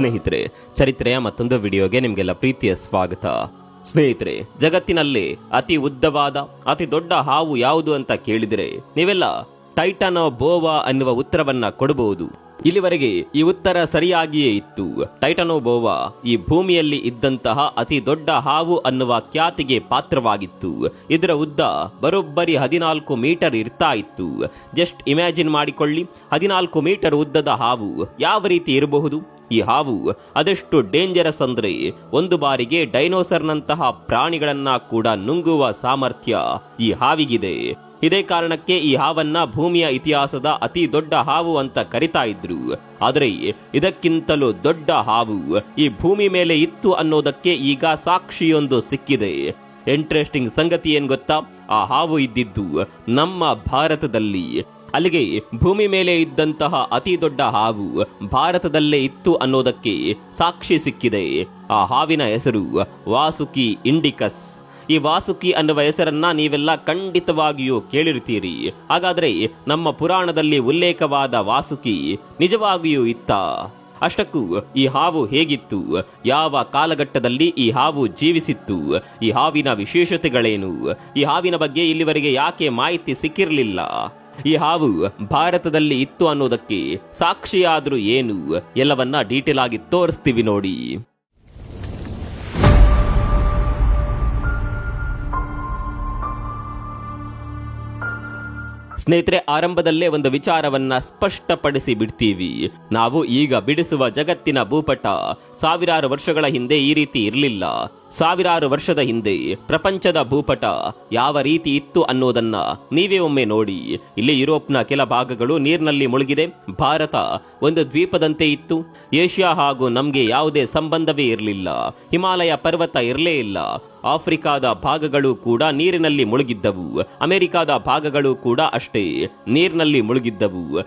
ಸ್ನೇಹಿತರೆ, ಚರಿತ್ರೆಯ ಮತ್ತೊಂದು ವಿಡಿಯೋಗೆ ನಿಮಗೆಲ್ಲ ಪ್ರೀತಿಯ ಸ್ವಾಗತ. ಸ್ನೇಹಿತರೆ, ಜಗತ್ತಿನಲ್ಲಿ ಅತಿ ಉದ್ದವಾದ, ಅತಿ ದೊಡ್ಡ ಹಾವು ಯಾವುದು ಅಂತ ಕೇಳಿದರೆ, ನೀವೆಲ್ಲ ಟೈಟನೋ ಬೋವಾ ಅನ್ನುವ ಉತ್ತರವನ್ನ ಕೊಡಬಹುದು. ಇಲ್ಲಿವರೆಗೆ ಈ ಉತ್ತರ ಸರಿಯಾಗಿಯೇ ಇತ್ತು. ಟೈಟನೋಬೋವಾ ಈ ಭೂಮಿಯಲ್ಲಿ ಇದ್ದಂತಹ ಅತಿ ದೊಡ್ಡ ಹಾವು ಅನ್ನುವ ಖ್ಯಾತಿಗೆ ಪಾತ್ರವಾಗಿತ್ತು. ಇದರ ಉದ್ದ ಬರೋಬ್ಬರಿ ಹದಿನಾಲ್ಕು ಮೀಟರ್ ಇರ್ತಾ ಇತ್ತು. ಜಸ್ಟ್ ಇಮ್ಯಾಜಿನ್ ಮಾಡಿಕೊಳ್ಳಿ, ಹದಿನಾಲ್ಕು ಮೀಟರ್ ಉದ್ದದ ಹಾವು ಯಾವ ರೀತಿ ಇರಬಹುದು? ಈ ಹಾವು ಅದೆಷ್ಟು ಡೇಂಜರಸ್ ಅಂದ್ರೆ ಒಂದು ಬಾರಿಗೆ ಡೈನೋಸರ್ನಂತಹ ಪ್ರಾಣಿಗಳನ್ನ ಕೂಡ ನುಂಗುವ ಸಾಮರ್ಥ್ಯ ಈ ಹಾವಿಗಿದೆ. ಇದೇ ಕಾರಣಕ್ಕೆ ಈ ಹಾವನ್ನ ಭೂಮಿಯ ಇತಿಹಾಸದ ಅತಿ ದೊಡ್ಡ ಹಾವು ಅಂತ ಕರಿತಾ ಇದ್ರು. ಆದರೆ ಇದಕ್ಕಿಂತಲೂ ದೊಡ್ಡ ಹಾವು ಈ ಭೂಮಿ ಮೇಲೆ ಇತ್ತು ಅನ್ನೋದಕ್ಕೆ ಈಗ ಸಾಕ್ಷಿಯೊಂದು ಸಿಕ್ಕಿದೆ. ಇಂಟ್ರೆಸ್ಟಿಂಗ್ ಸಂಗತಿ ಏನ್ ಗೊತ್ತಾ? ಆ ಹಾವು ಇದ್ದಿದ್ದು ನಮ್ಮ ಭಾರತದಲ್ಲಿ. ಅಲ್ಲಿಗೆ ಭೂಮಿ ಮೇಲೆ ಇದ್ದಂತಹ ಅತಿ ದೊಡ್ಡ ಹಾವು ಭಾರತದಲ್ಲೇ ಇತ್ತು ಅನ್ನೋದಕ್ಕೆ ಸಾಕ್ಷಿ ಸಿಕ್ಕಿದೆ. ಆ ಹಾವಿನ ಹೆಸರು ವಾಸುಕಿ ಇಂಡಿಕಸ್. ಈ ವಾಸುಕಿ ಅನ್ನುವ ಹೆಸರನ್ನ ನೀವೆಲ್ಲ ಖಂಡಿತವಾಗಿಯೂ ಕೇಳಿರ್ತೀರಿ ಹಾಗಾದ್ರೆ ನಮ್ಮ ಪುರಾಣದಲ್ಲಿ ಉಲ್ಲೇಖವಾದ ವಾಸುಕಿ ನಿಜವಾಗಿಯೂ ಇತ್ತ? ಅಷ್ಟಕ್ಕೂ ಈ ಹಾವು ಹೇಗಿತ್ತು? ಯಾವ ಕಾಲಘಟ್ಟದಲ್ಲಿ ಈ ಹಾವು ಜೀವಿಸಿತ್ತು? ಈ ಹಾವಿನ ವಿಶೇಷತೆಗಳೇನು? ಈ ಹಾವಿನ ಬಗ್ಗೆ ಇಲ್ಲಿವರೆಗೆ ಯಾಕೆ ಮಾಹಿತಿ ಸಿಕ್ಕಿರಲಿಲ್ಲ? ಈ ಹಾವು ಭಾರತದಲ್ಲಿ ಇತ್ತು ಅನ್ನೋದಕ್ಕೆ ಸಾಕ್ಷಿಯಾದ್ರೂ ಏನು ಎಲ್ಲವನ್ನ ಡೀಟೇಲ್ ಆಗಿ ತೋರಿಸ್ತೀವಿ ನೋಡಿ. ಸ್ನೇಹಿತರೆ, ಆರಂಭದಲ್ಲೇ ಒಂದು ವಿಚಾರವನ್ನ ಸ್ಪಷ್ಟಪಡಿಸಿ ಬಿಡ್ತೀವಿ. ನಾವು ಈಗ ಬಿಡಿಸುವ ಜಗತ್ತಿನ ಭೂಪಟ ಸಾವಿರಾರು ವರ್ಷಗಳ ಹಿಂದೆ ಈ ರೀತಿ ಇರಲಿಲ್ಲ. ಸಾವಿರಾರು ವರ್ಷದ ಹಿಂದೆ ಪ್ರಪಂಚದ ಭೂಪಟ ಯಾವ ರೀತಿ ಇತ್ತು ಅನ್ನೋದನ್ನ ನೀವೇ ಒಮ್ಮೆ ನೋಡಿ. ಇಲ್ಲಿ ಯುರೋಪ್ನ ಕೆಲ ಭಾಗಗಳು ನೀರಿನಲ್ಲಿ ಮುಳುಗಿದೆ. ಭಾರತ ಒಂದು ದ್ವೀಪದಂತೆ ಇತ್ತು. ಏಷ್ಯಾ ಹಾಗೂ ನಮಗೆ ಯಾವುದೇ ಸಂಬಂಧವೇ ಇರಲಿಲ್ಲ. ಹಿಮಾಲಯ ಪರ್ವತ ಇರಲೇ ಇಲ್ಲ. ಆಫ್ರಿಕಾದ ಭಾಗಗಳು ಕೂಡ ನೀರಿನಲ್ಲಿ ಮುಳುಗಿದ್ದವು. ಅಮೆರಿಕಾದ ಭಾಗಗಳು ಕೂಡ ಅಷ್ಟೇ ನೀರಿನಲ್ಲಿ ಮುಳುಗಿದ್ದವು.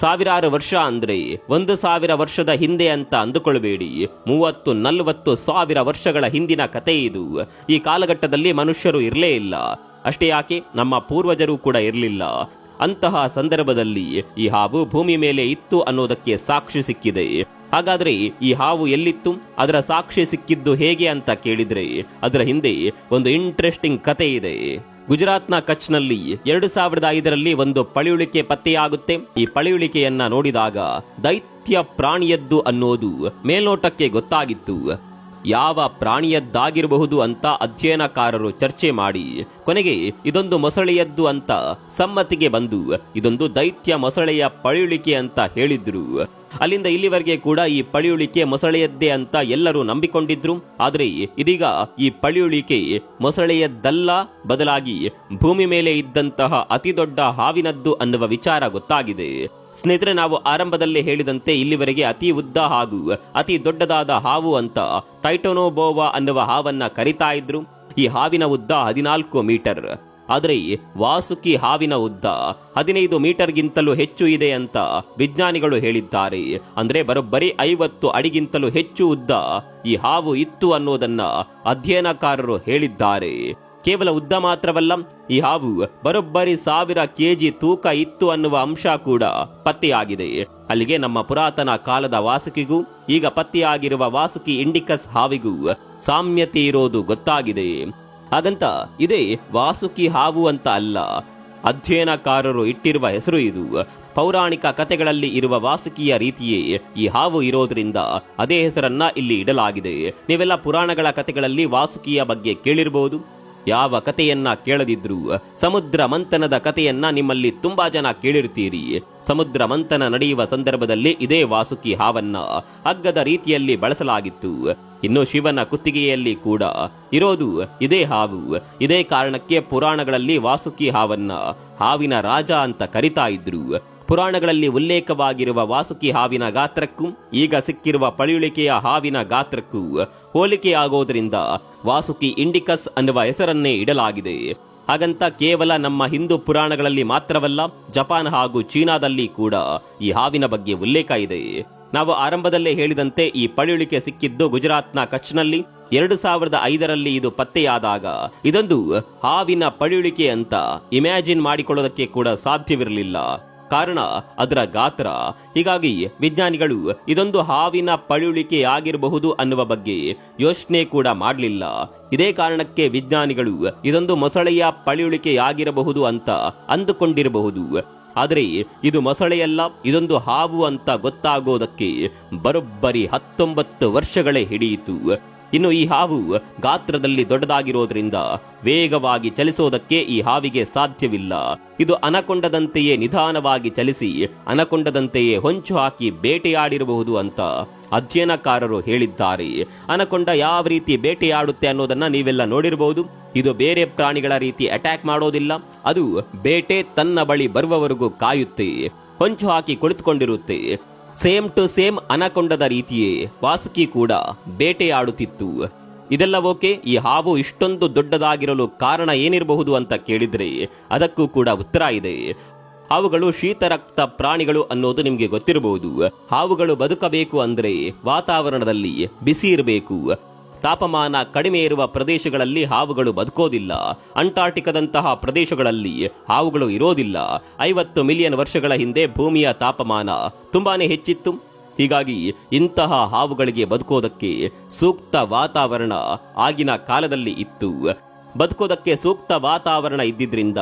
ಸಾವಿರಾರು ವರ್ಷ ಅಂದ್ರೆ ಒಂದು ಸಾವಿರ ವರ್ಷದ ಹಿಂದೆ ಅಂತ ಅಂದುಕೊಳ್ಬೇಡಿ. ಮೂವತ್ತು, ನಲವತ್ತು ಸಾವಿರ ವರ್ಷಗಳ ಹಿಂದಿನ ಕತೆ ಇದು. ಈ ಕಾಲಘಟ್ಟದಲ್ಲಿ ಮನುಷ್ಯರು ಇರಲೇ ಇಲ್ಲ. ಅಷ್ಟೇ ಯಾಕೆ? ನಮ್ಮ ಪೂರ್ವಜರು ಕೂಡ ಇರಲಿಲ್ಲ. ಅಂತಹ ಸಂದರ್ಭದಲ್ಲಿ ಈ ಹಾವು ಭೂಮಿ ಮೇಲೆ ಇತ್ತು ಅನ್ನೋದಕ್ಕೆ ಸಾಕ್ಷಿ ಸಿಕ್ಕಿದೆ. ಹಾಗಾದ್ರೆ ಈ ಹಾವು ಎಲ್ಲಿತ್ತು? ಅದರ ಸಾಕ್ಷಿ ಸಿಕ್ಕಿದ್ದು ಹೇಗೆ ಅಂತ ಕೇಳಿದ್ರೆ, ಅದರ ಹಿಂದೆ ಒಂದು ಇಂಟ್ರೆಸ್ಟಿಂಗ್ ಕತೆ ಇದೆ. ಗುಜರಾತ್ನ ಕಚ್ನಲ್ಲಿ ಎರಡು ಸಾವಿರದ ಐದರಲ್ಲಿ ಒಂದು ಪಳಿಯುಳಿಕೆ ಪತ್ತೆಯಾಗುತ್ತೆ. ಈ ಪಳಿಯುಳಿಕೆಯನ್ನ ನೋಡಿದಾಗ ದೈತ್ಯ ಪ್ರಾಣಿಯದ್ದು ಅನ್ನೋದು ಮೇಲ್ನೋಟಕ್ಕೆ ಗೊತ್ತಾಗಿತ್ತು. ಯಾವ ಪ್ರಾಣಿಯದ್ದಾಗಿರಬಹುದು ಅಂತ ಅಧ್ಯಯನಕಾರರು ಚರ್ಚೆ ಮಾಡಿ, ಕೊನೆಗೆ ಇದೊಂದು ಮೊಸಳೆಯದ್ದು ಅಂತ ಸಮ್ಮತಿಗೆ ಬಂದು ಇದೊಂದು ದೈತ್ಯ ಮೊಸಳೆಯ ಪಳಿಯುಳಿಕೆ ಅಂತ ಹೇಳಿದ್ರು. ಅಲ್ಲಿಂದ ಇಲ್ಲಿವರೆಗೆ ಕೂಡ ಈ ಪಳಿಯುಳಿಕೆ ಮೊಸಳೆಯದ್ದೇ ಅಂತ ಎಲ್ಲರೂ ನಂಬಿಕೊಂಡಿದ್ರು. ಆದರೆ ಇದೀಗ ಈ ಪಳಿಯುಳಿಕೆ ಮೊಸಳೆಯದ್ದಲ್ಲ, ಬದಲಾಗಿ ಭೂಮಿ ಮೇಲೆ ಇದ್ದಂತಹ ಅತಿ ದೊಡ್ಡ ಹಾವಿನದ್ದು ಅನ್ನುವ ವಿಚಾರ ಗೊತ್ತಾಗಿದೆ. ಸ್ನೇಹಿತರೆ, ನಾವು ಆರಂಭದಲ್ಲೇ ಹೇಳಿದಂತೆ ಇಲ್ಲಿವರೆಗೆ ಅತಿ ಉದ್ದ ಹಾಗೂ ಅತಿ ದೊಡ್ಡದಾದ ಹಾವು ಅಂತ ಟೈಟೋನೋಬೋವಾ ಅನ್ನುವ ಹಾವನ್ನ ಕರಿತಾ ಇದ್ರು. ಈ ಹಾವಿನ ಉದ್ದ ಹದಿನಾಲ್ಕು ಮೀಟರ್. ಆದರೆ ವಾಸುಕಿ ಹಾವಿನ ಉದ್ದ ಹದಿನೈದು ಮೀಟರ್ಗಿಂತಲೂ ಹೆಚ್ಚು ಇದೆ ಅಂತ ವಿಜ್ಞಾನಿಗಳು ಹೇಳಿದ್ದಾರೆ. ಅಂದರೆ ಬರೋಬ್ಬರಿ ಐವತ್ತು ಅಡಿಗಿಂತಲೂ ಹೆಚ್ಚು ಉದ್ದ ಈ ಹಾವು ಇತ್ತು ಅನ್ನೋದನ್ನ ಅಧ್ಯಯನಕಾರರು ಹೇಳಿದ್ದಾರೆ. ಕೇವಲ ಉದ್ದ ಮಾತ್ರವಲ್ಲ, ಈ ಹಾವು ಬರೋಬ್ಬರಿ ಸಾವಿರ ಕೆಜಿ ತೂಕ ಇತ್ತು ಅನ್ನುವ ಅಂಶ ಕೂಡ ಪತ್ತೆಯಾಗಿದೆ. ಅಲ್ಲಿಗೆ ನಮ್ಮ ಪುರಾತನ ಕಾಲದ ವಾಸುಕಿಗೂ, ಈಗ ಪತ್ತೆಯಾಗಿರುವ ವಾಸುಕಿ ಇಂಡಿಕಸ್ ಹಾವಿಗೂ ಸಾಮ್ಯತೆ ಇರೋದು ಗೊತ್ತಾಗಿದೆ. ಹಾಗಂತ ಇದೇ ವಾಸುಕಿ ಹಾವು ಅಂತ ಅಲ್ಲ. ಅಧ್ಯಯನಕಾರರು ಇಟ್ಟಿರುವ ಹೆಸರು ಇದು. ಪೌರಾಣಿಕ ಕಥೆಗಳಲ್ಲಿ ಇರುವ ವಾಸುಕಿಯ ರೀತಿಯೇ ಈ ಹಾವು ಇರೋದ್ರಿಂದ ಅದೇ ಹೆಸರನ್ನ ಇಲ್ಲಿ ಇಡಲಾಗಿದೆ. ನೀವೆಲ್ಲ ಪುರಾಣಗಳ ಕಥೆಗಳಲ್ಲಿ ವಾಸುಕಿಯ ಬಗ್ಗೆ ಕೇಳಿರಬಹುದು ಯಾವ ಕಥೆಯನ್ನ ಕೇಳದಿದ್ರು, ಸಮುದ್ರ ಮಂಥನದ ಕಥೆಯನ್ನ ನಿಮ್ಮಲ್ಲಿ ತುಂಬಾ ಜನ ಕೇಳಿರ್ತೀರಿ ಸಮುದ್ರ ಮಂಥನ ನಡೆಯುವ ಸಂದರ್ಭದಲ್ಲಿ ಇದೇ ವಾಸುಕಿ ಹಾವನ್ನ ಹಗ್ಗದ ರೀತಿಯಲ್ಲಿ ಬಳಸಲಾಗಿತ್ತು. ಇನ್ನು ಶಿವನ ಕುತ್ತಿಗೆಯಲ್ಲಿ ಕೂಡ ಇರೋದು ಇದೇ ಹಾವು. ಇದೇ ಕಾರಣಕ್ಕೆ ಪುರಾಣಗಳಲ್ಲಿ ವಾಸುಕಿ ಹಾವನ್ನ ಹಾವಿನ ರಾಜ ಅಂತ ಕರಿತಾ ಇದ್ರು. ಪುರಾಣಗಳಲ್ಲಿ ಉಲ್ಲೇಖವಾಗಿರುವ ವಾಸುಕಿ ಹಾವಿನ ಗಾತ್ರಕ್ಕೂ, ಈಗ ಸಿಕ್ಕಿರುವ ಪಳಿಯುಳಿಕೆಯ ಹಾವಿನ ಗಾತ್ರಕ್ಕೂ ಹೋಲಿಕೆಯಾಗೋದ್ರಿಂದ ವಾಸುಕಿ ಇಂಡಿಕಸ್ ಅನ್ನುವ ಹೆಸರನ್ನೇ ಇಡಲಾಗಿದೆ. ಹಾಗಂತ ಕೇವಲ ನಮ್ಮ ಹಿಂದೂ ಪುರಾಣಗಳಲ್ಲಿ ಮಾತ್ರವಲ್ಲ, ಜಪಾನ್ ಹಾಗೂ ಚೀನಾದಲ್ಲಿ ಕೂಡ ಈ ಹಾವಿನ ಬಗ್ಗೆ ಉಲ್ಲೇಖ ಇದೆ. ನಾವು ಆರಂಭದಲ್ಲೇ ಹೇಳಿದಂತೆ ಈ ಪಳಿಯುಳಿಕೆ ಸಿಕ್ಕಿದ್ದು ಗುಜರಾತ್ನ ಕಚ್ನಲ್ಲಿ. ಎರಡು ಸಾವಿರದ ಐದರಲ್ಲಿ ಇದು ಪತ್ತೆಯಾದಾಗ ಇದೊಂದು ಹಾವಿನ ಪಳಿಯುಳಿಕೆ ಅಂತ ಇಮ್ಯಾಜಿನ್ ಮಾಡಿಕೊಳ್ಳೋದಕ್ಕೆ ಕೂಡ ಸಾಧ್ಯವಿರಲಿಲ್ಲ. ಕಾರಣ ಅದರ ಗಾತ್ರ. ಹೀಗಾಗಿ ವಿಜ್ಞಾನಿಗಳು ಇದೊಂದು ಹಾವಿನ ಪಳುಳಿಕೆ ಆಗಿರಬಹುದು ಅನ್ನುವ ಬಗ್ಗೆ ಯೋಚನೆ ಕೂಡ ಮಾಡಲಿಲ್ಲ. ಇದೇ ಕಾರಣಕ್ಕೆ ವಿಜ್ಞಾನಿಗಳು ಇದೊಂದು ಮೊಸಳೆಯ ಪಳೆಯುಳಿಕೆಯಾಗಿರಬಹುದು ಅಂತ ಅಂದುಕೊಂಡಿರಬಹುದು. ಆದರೆ ಇದು ಮೊಸಳೆಯಲ್ಲ, ಇದೊಂದು ಹಾವು ಅಂತ ಗೊತ್ತಾಗೋದಕ್ಕೆ ಬರೋಬ್ಬರಿ ಹತ್ತೊಂಬತ್ತು ವರ್ಷಗಳೇ ಹಿಡಿಯಿತು. ಇನ್ನು ಈ ಹಾವು ಗಾತ್ರದಲ್ಲಿ ದೊಡ್ಡದಾಗಿರೋದ್ರಿಂದ ವೇಗವಾಗಿ ಚಲಿಸೋದಕ್ಕೆ ಈ ಹಾವಿಗೆ ಸಾಧ್ಯವಿಲ್ಲ. ಇದು ಅನಕೊಂಡದಂತೆಯೇ ನಿಧಾನವಾಗಿ ಚಲಿಸಿ ಅನಕೊಂಡದಂತೆಯೇ ಹೊಂಚು ಹಾಕಿ ಬೇಟೆಯಾಡಿರಬಹುದು ಅಂತ ಅಧ್ಯಯನಕಾರರು ಹೇಳಿದ್ದಾರೆ. ಅನಕೊಂಡ ಯಾವ ರೀತಿ ಬೇಟೆಯಾಡುತ್ತೆ ಅನ್ನೋದನ್ನ ನೀವೆಲ್ಲ ನೋಡಿರಬಹುದು. ಇದು ಬೇರೆ ಪ್ರಾಣಿಗಳ ರೀತಿ ಅಟ್ಯಾಕ್ ಮಾಡೋದಿಲ್ಲ. ಅದು ಬೇಟೆ ತನ್ನ ಬಳಿ ಬರುವವರೆಗೂ ಕಾಯುತ್ತೆ. ಹೊಂಚು ಹಾಕಿ ಕುಳಿತುಕೊಂಡಿರುತ್ತೆ. ಸೇಮ್ ಟು ಸೇಮ್ ಅನಕೊಂಡದ ರೀತಿಯೇ ವಾಸುಕಿ ಕೂಡ ಬೇಟೆಯಾಡುತ್ತಿತ್ತು. ಇದೆಲ್ಲ ಓಕೆ, ಈ ಹಾವು ಇಷ್ಟೊಂದು ದೊಡ್ಡದಾಗಿರಲು ಕಾರಣ ಏನಿರಬಹುದು ಅಂತ ಕೇಳಿದ್ರೆ ಅದಕ್ಕೂ ಕೂಡ ಉತ್ತರ ಇದೆ. ಹಾವುಗಳು ಶೀತರಕ್ತ ಪ್ರಾಣಿಗಳು ಅನ್ನೋದು ನಿಮಗೆ ಗೊತ್ತಿರಬಹುದು. ಹಾವುಗಳು ಬದುಕಬೇಕು ಅಂದ್ರೆ ವಾತಾವರಣದಲ್ಲಿ ಬಿಸಿ ಇರಬೇಕು. ತಾಪಮಾನ ಕಡಿಮೆ ಇರುವ ಪ್ರದೇಶಗಳಲ್ಲಿ ಹಾವುಗಳು ಬದುಕೋದಿಲ್ಲ. ಅಂಟಾರ್ಟಿಕದಂತಹ ಪ್ರದೇಶಗಳಲ್ಲಿ ಹಾವುಗಳು ಇರೋದಿಲ್ಲ. ಐವತ್ತು ಮಿಲಿಯನ್ ವರ್ಷಗಳ ಹಿಂದೆ ಭೂಮಿಯ ತಾಪಮಾನ ತುಂಬಾನೇ ಹೆಚ್ಚಿತ್ತು. ಹೀಗಾಗಿ ಇಂತಹ ಹಾವುಗಳಿಗೆ ಬದುಕೋದಕ್ಕೆ ಸೂಕ್ತ ವಾತಾವರಣ ಆಗಿನ ಕಾಲದಲ್ಲಿ ಇತ್ತು. ಬದುಕೋದಕ್ಕೆ ಸೂಕ್ತ ವಾತಾವರಣ ಇದ್ದಿದ್ರಿಂದ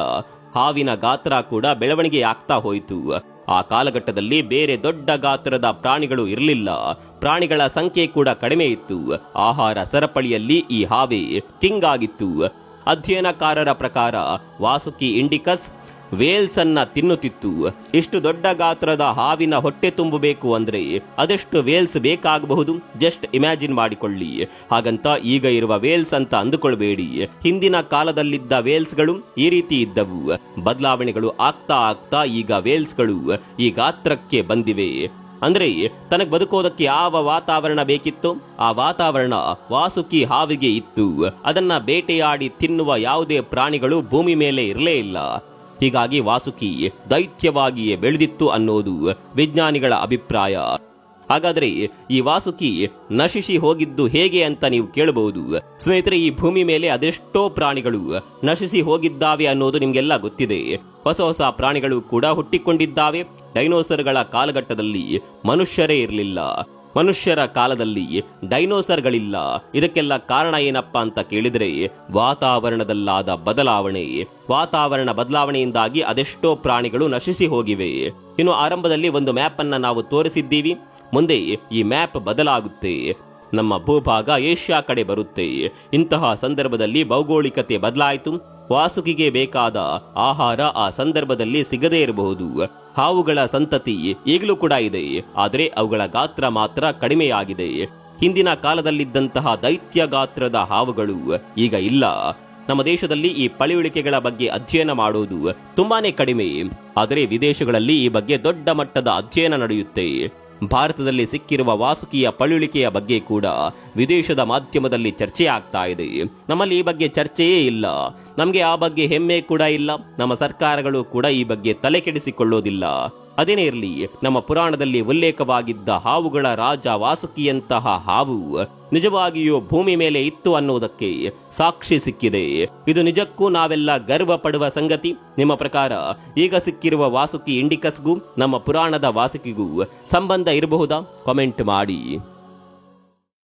ಹಾವಿನ ಗಾತ್ರ ಕೂಡ ಬೆಳವಣಿಗೆ ಆಗ್ತಾ ಹೋಯಿತು. ಆ ಕಾಲಘಟ್ಟದಲ್ಲಿ ಬೇರೆ ದೊಡ್ಡ ಗಾತ್ರದ ಪ್ರಾಣಿಗಳು ಇರಲಿಲ್ಲ. ಪ್ರಾಣಿಗಳ ಸಂಖ್ಯೆ ಕೂಡ ಕಡಿಮೆ ಇತ್ತು. ಆಹಾರ ಸರಪಳಿಯಲ್ಲಿ ಈ ಹಾವೇ ಕಿಂಗ್ ಆಗಿತ್ತು. ಅಧ್ಯಯನಕಾರರ ಪ್ರಕಾರ ವಾಸುಕಿ ಇಂಡಿಕಸ್ ವೇಲ್ಸ್ ಅನ್ನ ತಿನ್ನುತ್ತಿತ್ತು. ಇಷ್ಟು ದೊಡ್ಡ ಗಾತ್ರದ ಹಾವಿನ ಹೊಟ್ಟೆ ತುಂಬಬೇಕು ಅಂದ್ರೆ ಅದೆಷ್ಟು ವೇಲ್ಸ್ ಬೇಕಾಗಬಹುದು? ಜಸ್ಟ್ ಇಮ್ಯಾಜಿನ್ ಮಾಡಿಕೊಳ್ಳಿ. ಹಾಗಂತ ಈಗ ಇರುವ ವೇಲ್ಸ್ ಅಂತ ಅಂದುಕೊಳ್ಬೇಡಿ. ಹಿಂದಿನ ಕಾಲದಲ್ಲಿದ್ದ ವೇಲ್ಸ್ಗಳು ಈ ರೀತಿ ಇದ್ದವು. ಬದಲಾವಣೆಗಳು ಆಗ್ತಾ ಆಗ್ತಾ ಈಗ ವೇಲ್ಸ್ಗಳು ಈ ಗಾತ್ರಕ್ಕೆ ಬಂದಿವೆ. ಅಂದ್ರೆ ತನಗೆ ಬದುಕೋದಕ್ಕೆ ಯಾವ ವಾತಾವರಣ ಬೇಕಿತ್ತು ಆ ವಾತಾವರಣ ವಾಸುಕಿ ಹಾವಿಗೆ ಇತ್ತು. ಅದನ್ನ ಬೇಟೆಯಾಡಿ ತಿನ್ನುವ ಯಾವುದೇ ಪ್ರಾಣಿಗಳು ಭೂಮಿ ಮೇಲೆ ಇರಲೇ ಇಲ್ಲ. ಹೀಗಾಗಿ ವಾಸುಕಿ ದೈತ್ಯವಾಗಿಯೇ ಬೆಳೆದಿತ್ತು ಅನ್ನೋದು ವಿಜ್ಞಾನಿಗಳ ಅಭಿಪ್ರಾಯ. ಹಾಗಾದರೆ ಈ ವಾಸುಕಿ ನಶಿಸಿ ಹೋಗಿದ್ದು ಹೇಗೆ ಅಂತ ನೀವು ಕೇಳಬಹುದು. ಸ್ನೇಹಿತರೆ, ಈ ಭೂಮಿ ಮೇಲೆ ಅದೆಷ್ಟೋ ಪ್ರಾಣಿಗಳು ನಶಿಸಿ ಹೋಗಿದ್ದಾವೆ ಅನ್ನೋದು ನಿಮಗೆಲ್ಲ ಗೊತ್ತಿದೆ. ಹೊಸ ಹೊಸ ಪ್ರಾಣಿಗಳು ಕೂಡ ಹುಟ್ಟಿಕೊಂಡಿದ್ದಾವೆ. ಡೈನೋಸರ್ಗಳ ಕಾಲಘಟ್ಟದಲ್ಲಿ ಮನುಷ್ಯರೇ ಇರಲಿಲ್ಲ. ಮನುಷ್ಯರ ಕಾಲದಲ್ಲಿ ಡೈನೋಸರ್ಗಳಿಲ್ಲ. ಇದಕ್ಕೆಲ್ಲ ಕಾರಣ ಏನಪ್ಪಾ ಅಂತ ಕೇಳಿದ್ರೆ, ವಾತಾವರಣದಲ್ಲಾದ ಬದಲಾವಣೆ. ವಾತಾವರಣ ಬದಲಾವಣೆಯಿಂದಾಗಿ ಅದೆಷ್ಟೋ ಪ್ರಾಣಿಗಳು ನಶಿಸಿ ಹೋಗಿವೆ. ಇನ್ನು ಆರಂಭದಲ್ಲಿ ಒಂದು ಮ್ಯಾಪ್ ಅನ್ನ ನಾವು ತೋರಿಸಿದ್ದೀವಿ. ಮುಂದೆ ಈ ಮ್ಯಾಪ್ ಬದಲಾಗುತ್ತೆ. ನಮ್ಮ ಭೂಭಾಗ ಏಷ್ಯಾ ಕಡೆ ಬರುತ್ತೆ. ಇಂತಹ ಸಂದರ್ಭದಲ್ಲಿ ಭೌಗೋಳಿಕತೆ ಬದಲಾಯಿತು. ವಾಸುಕಿಗೆ ಬೇಕಾದ ಆಹಾರ ಆ ಸಂದರ್ಭದಲ್ಲಿ ಸಿಗದೇ ಇರಬಹುದು. ಹಾವುಗಳ ಸಂತತಿ ಈಗಲೂ ಕೂಡ ಇದೆ. ಆದರೆ ಅವುಗಳ ಗಾತ್ರ ಮಾತ್ರ ಕಡಿಮೆಯಾಗಿದೆ. ಹಿಂದಿನ ಕಾಲದಲ್ಲಿದ್ದಂತಹ ದೈತ್ಯ ಗಾತ್ರದ ಹಾವುಗಳು ಈಗ ಇಲ್ಲ. ನಮ್ಮ ದೇಶದಲ್ಲಿ ಈ ಪಳೆಯುಳಿಕೆಗಳ ಬಗ್ಗೆ ಅಧ್ಯಯನ ಮಾಡುವುದು ತುಂಬಾನೇ ಕಡಿಮೆ. ಆದರೆ ವಿದೇಶಗಳಲ್ಲಿ ಈ ಬಗ್ಗೆ ದೊಡ್ಡ ಮಟ್ಟದ ಅಧ್ಯಯನ ನಡೆಯುತ್ತೆ. ಭಾರತದಲ್ಲಿ ಸಿಕ್ಕಿರುವ ವಾಸುಕಿಯ ಪಳುಳಿಕೆಯ ಬಗ್ಗೆ ಕೂಡ ವಿದೇಶದ ಮಾಧ್ಯಮದಲ್ಲಿ ಚರ್ಚೆ ಆಗ್ತಾ ಇದೆ. ನಮ್ಮಲ್ಲಿ ಈ ಬಗ್ಗೆ ಚರ್ಚೆಯೇ ಇಲ್ಲ. ನಮಗೆ ಆ ಬಗ್ಗೆ ಹೆಮ್ಮೆ ಕೂಡ ಇಲ್ಲ. ನಮ್ಮ ಸರ್ಕಾರಗಳು ಕೂಡ ಈ ಬಗ್ಗೆ ತಲೆ ಕೆಡಿಸಿಕೊಳ್ಳೋದಿಲ್ಲ ಅದೇನೇ ಇರಲಿ ನಮ್ಮ ಪುರಾಣದಲ್ಲಿ ಉಲ್ಲೇಖವಾಗಿದ್ದ ಹಾವುಗಳ ರಾಜ ವಾಸುಕಿಯಂತಹ ಹಾವು ನಿಜವಾಗಿಯೂ ಭೂಮಿ ಮೇಲೆ ಇತ್ತು ಅನ್ನುವುದಕ್ಕೆ ಸಾಕ್ಷಿ ಸಿಕ್ಕಿದೆ. ಇದು ನಿಜಕ್ಕೂ ನಾವೆಲ್ಲ ಗರ್ವ ಪಡುವ ಸಂಗತಿ. ನಿಮ್ಮ ಪ್ರಕಾರ ಈಗ ಸಿಕ್ಕಿರುವ ವಾಸುಕಿ ಇಂಡಿಕಸ್ಗೂ ನಮ್ಮ ಪುರಾಣದ ವಾಸುಕಿಗೂ ಸಂಬಂಧ ಇರಬಹುದಾ? ಕಾಮೆಂಟ್ ಮಾಡಿ.